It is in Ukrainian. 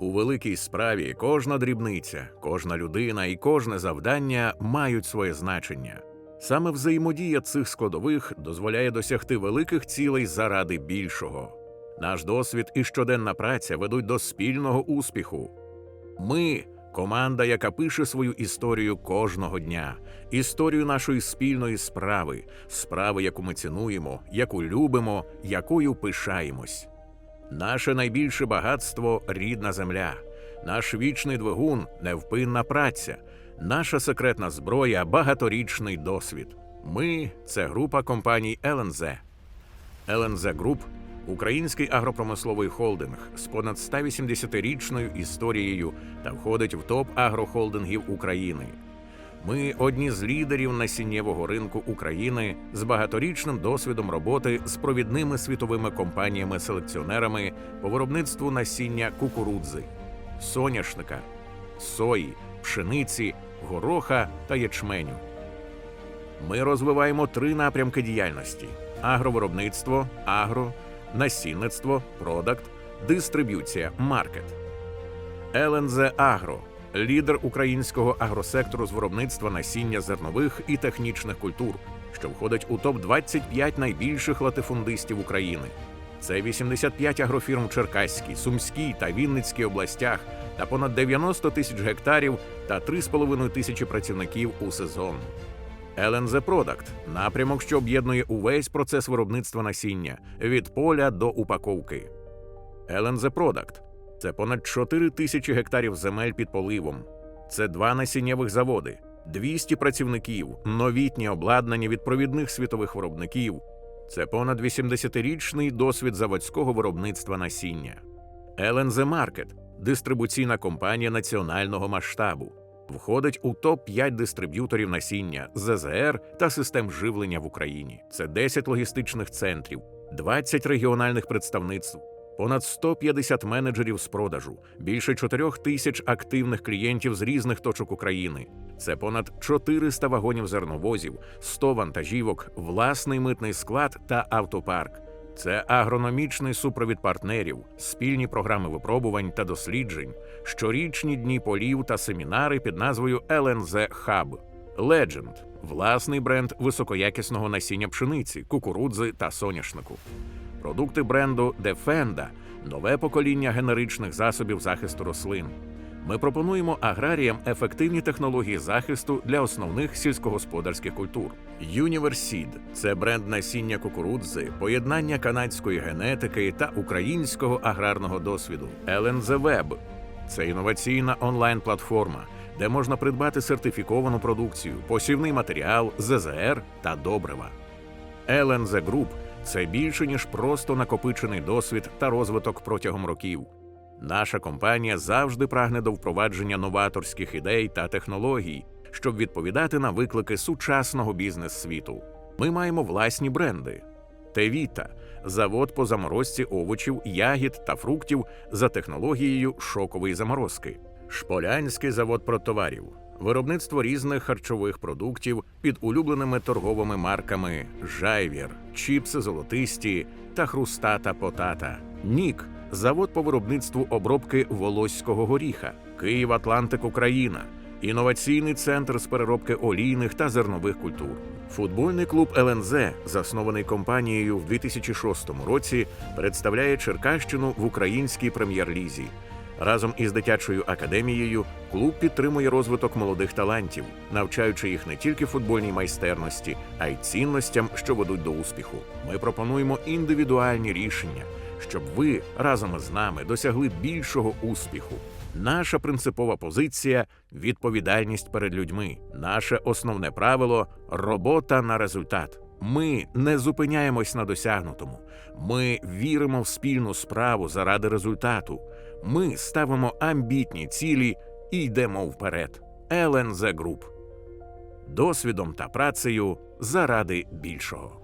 У великій справі кожна дрібниця, кожна людина і кожне завдання мають своє значення. Саме взаємодія цих складових дозволяє досягти великих цілей заради більшого. Наш досвід і щоденна праця ведуть до спільного успіху. Ми команда, яка пише свою історію кожного дня, історію нашої спільної справи, справи, яку ми цінуємо, яку любимо, якою пишаємось. Наше найбільше багатство рідна земля, наш вічний двигун невпинна праця, наша секретна зброя багаторічний досвід. Ми це група компаній ЛНЗ. ЛНЗ Груп український агропромисловий холдинг з понад 180-річною історією та входить в топ агрохолдингів України. Ми одні з лідерів насіннєвого ринку України з багаторічним досвідом роботи з провідними світовими компаніями-селекціонерами по виробництву насіння кукурудзи, соняшника, сої, пшениці, гороха та ячменю. Ми розвиваємо три напрямки діяльності: агровиробництво, агро, насінництво, продакт, дистриб'юція, маркет. ЛНЗ Агро лідер українського агросектору з виробництва насіння зернових і технічних культур, що входить у топ 25 найбільших латифундистів України. Це 85 агрофірм Черкаській, Сумській та Вінницькій областях та понад 90 тисяч гектарів та 3,5 тисячі працівників у сезон. ЛНЗ Продакт напрямок, що об'єднує увесь процес виробництва насіння від поля до упаковки. ЛНЗ Продакт це понад 4 тисячі гектарів земель під поливом. Це два насіннєвих заводи, 200 працівників, новітнє обладнання від провідних світових виробників. Це понад 80-річний досвід заводського виробництва насіння. ЛНЗ Маркет дистрибуційна компанія національного масштабу. Входить у топ-5 дистриб'юторів насіння, ЗЗР та систем живлення в Україні. Це 10 логістичних центрів, 20 регіональних представництв, понад 150 менеджерів з продажу, більше 4 тисяч активних клієнтів з різних точок України. Це понад 400 вагонів зерновозів, 100 вантажівок, власний митний склад та автопарк. Це агрономічний супровід партнерів, спільні програми випробувань та досліджень, щорічні дні полів та семінари під назвою LNZ Hub. Legend – власний бренд високоякісного насіння пшениці, кукурудзи та соняшнику. Продукти бренду Defenda – нове покоління генеричних засобів захисту рослин. Ми пропонуємо аграріям ефективні технології захисту для основних сільськогосподарських культур. Universeed – це бренд насіння кукурудзи, поєднання канадської генетики та українського аграрного досвіду. LNZ це інноваційна онлайн-платформа, де можна придбати сертифіковану продукцію, посівний матеріал, ЗЗР та добрива. LNZ Group – це більше ніж просто накопичений досвід та розвиток протягом років. Наша компанія завжди прагне до впровадження новаторських ідей та технологій, щоб відповідати на виклики сучасного бізнес-світу. Ми маємо власні бренди. Тевіта завод по заморозці овочів, ягід та фруктів за технологією шокової заморозки. Шполянський завод продтоварів. Виробництво різних харчових продуктів під улюбленими торговими марками Жайвір, чіпси золотисті та хрустата потата. Нік завод по виробництву обробки волоського горіха, Київ Атлантик Україна, інноваційний центр з переробки олійних та зернових культур. Футбольний клуб ЛНЗ, заснований компанією в 2006 році, представляє Черкащину в українській прем'єр-лізі. Разом із дитячою академією клуб підтримує розвиток молодих талантів, навчаючи їх не тільки футбольній майстерності, а й цінностям, що ведуть до успіху. Ми пропонуємо індивідуальні рішення, щоб ви разом із нами досягли більшого успіху. Наша принципова позиція відповідальність перед людьми. Наше основне правило робота на результат. Ми не зупиняємось на досягнутому. Ми віримо в спільну справу заради результату. Ми ставимо амбітні цілі і йдемо вперед. ЛНЗ Груп. Досвідом та працею заради більшого.